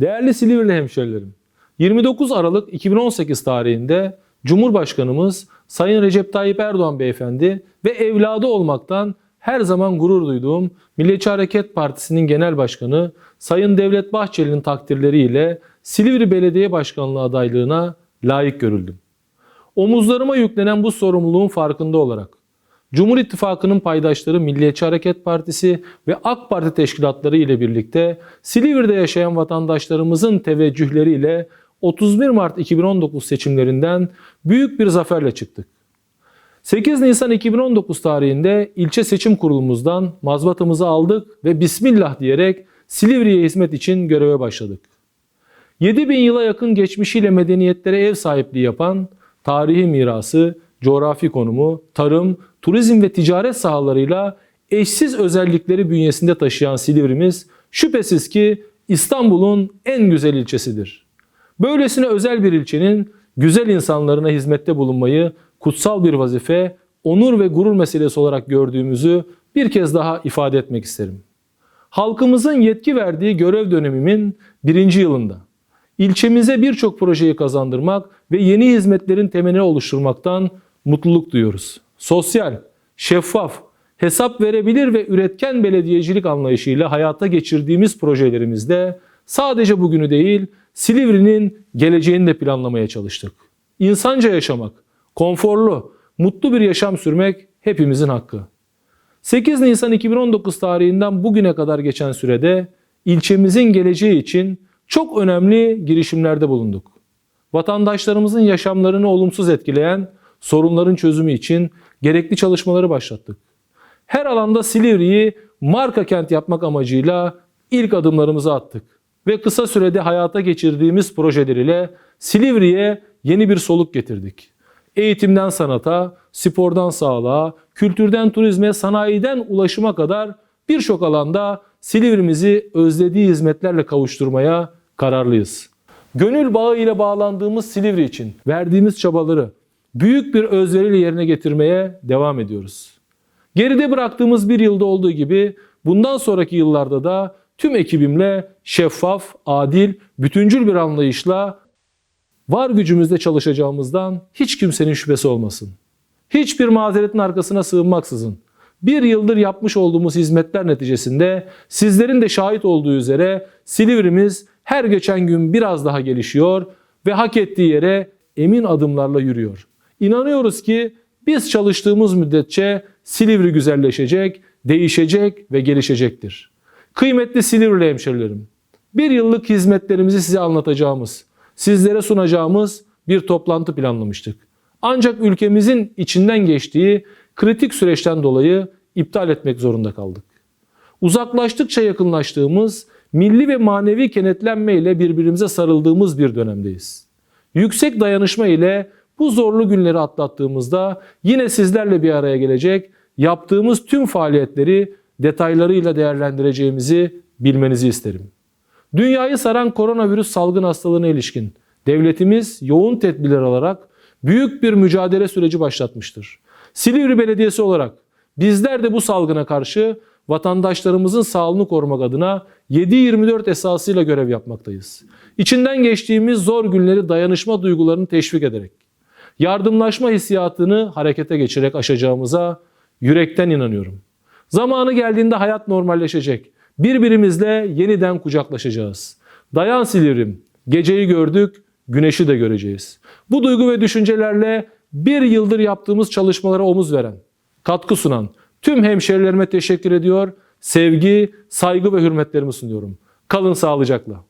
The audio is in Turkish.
Değerli Silivri hemşerilerim, 29 Aralık 2018 tarihinde Cumhurbaşkanımız Sayın Recep Tayyip Erdoğan Beyefendi ve evladı olmaktan her zaman gurur duyduğum Milliyetçi Hareket Partisi'nin genel başkanı Sayın Devlet Bahçeli'nin takdirleriyle Silivri Belediye Başkanlığı adaylığına layık görüldüm. Omuzlarıma yüklenen bu sorumluluğun farkında olarak Cumhur İttifakı'nın paydaşları Milliyetçi Hareket Partisi ve AK Parti teşkilatları ile birlikte Silivri'de yaşayan vatandaşlarımızın teveccühleriyle 31 Mart 2019 seçimlerinden büyük bir zaferle çıktık. 8 Nisan 2019 tarihinde ilçe seçim kurulumuzdan mazbatamızı aldık ve Bismillah diyerek Silivri'ye hizmet için göreve başladık. 7000 yıla yakın geçmişiyle medeniyetlere ev sahipliği yapan, tarihi mirası, coğrafi konumu, tarım, turizm ve ticaret sahalarıyla eşsiz özellikleri bünyesinde taşıyan Silivri'miz şüphesiz ki İstanbul'un en güzel ilçesidir. Böylesine özel bir ilçenin güzel insanlarına hizmette bulunmayı kutsal bir vazife, onur ve gurur meselesi olarak gördüğümüzü bir kez daha ifade etmek isterim. Halkımızın yetki verdiği görev dönemimin birinci yılında ilçemize birçok projeyi kazandırmak ve yeni hizmetlerin temelini oluşturmaktan mutluluk duyuyoruz. Sosyal, şeffaf, hesap verebilir ve üretken belediyecilik anlayışıyla hayata geçirdiğimiz projelerimizde sadece bugünü değil, Silivri'nin geleceğini de planlamaya çalıştık. İnsanca yaşamak, konforlu, mutlu bir yaşam sürmek hepimizin hakkı. 8 Nisan 2019 tarihinden bugüne kadar geçen sürede ilçemizin geleceği için çok önemli girişimlerde bulunduk. Vatandaşlarımızın yaşamlarını olumsuz etkileyen sorunların çözümü için gerekli çalışmaları başlattık. Her alanda Silivri'yi marka kent yapmak amacıyla ilk adımlarımızı attık ve kısa sürede hayata geçirdiğimiz projeler ile Silivri'ye yeni bir soluk getirdik. Eğitimden sanata, spordan sağlığa, kültürden turizme, sanayiden ulaşıma kadar birçok alanda Silivri'mizi özlediği hizmetlerle kavuşturmaya kararlıyız. Gönül bağı ile bağlandığımız Silivri için verdiğimiz çabaları büyük bir özveriyle yerine getirmeye devam ediyoruz. Geride bıraktığımız bir yılda olduğu gibi bundan sonraki yıllarda da tüm ekibimle şeffaf, adil, bütüncül bir anlayışla var gücümüzle çalışacağımızdan hiç kimsenin şüphesi olmasın. Hiçbir mazeretin arkasına sığınmaksızın bir yıldır yapmış olduğumuz hizmetler neticesinde sizlerin de şahit olduğu üzere Silivri'miz her geçen gün biraz daha gelişiyor ve hak ettiği yere emin adımlarla yürüyor. İnanıyoruz ki biz çalıştığımız müddetçe Silivri güzelleşecek, değişecek ve gelişecektir. Kıymetli Silivri hemşerilerim, bir yıllık hizmetlerimizi size anlatacağımız, sizlere sunacağımız bir toplantı planlamıştık. Ancak ülkemizin içinden geçtiği kritik süreçten dolayı iptal etmek zorunda kaldık. Uzaklaştıkça yakınlaştığımız, milli ve manevi kenetlenme ile birbirimize sarıldığımız bir dönemdeyiz. Yüksek dayanışma ile bu zorlu günleri atlattığımızda yine sizlerle bir araya gelecek, yaptığımız tüm faaliyetleri detaylarıyla değerlendireceğimizi bilmenizi isterim. Dünyayı saran koronavirüs salgın hastalığına ilişkin devletimiz yoğun tedbirler alarak büyük bir mücadele süreci başlatmıştır. Silivri Belediyesi olarak bizler de bu salgına karşı vatandaşlarımızın sağlığını korumak adına 7-24 esasıyla görev yapmaktayız. İçinden geçtiğimiz zor günleri dayanışma duygularını teşvik ederek, yardımlaşma hissiyatını harekete geçirerek aşacağımıza yürekten inanıyorum. Zamanı geldiğinde hayat normalleşecek. Birbirimizle yeniden kucaklaşacağız. Dayan Silivrim, geceyi gördük, güneşi de göreceğiz. Bu duygu ve düşüncelerle bir yıldır yaptığımız çalışmalara omuz veren, katkı sunan tüm hemşerilerime teşekkür ediyor. Sevgi, saygı ve hürmetlerimi sunuyorum. Kalın sağlıcakla.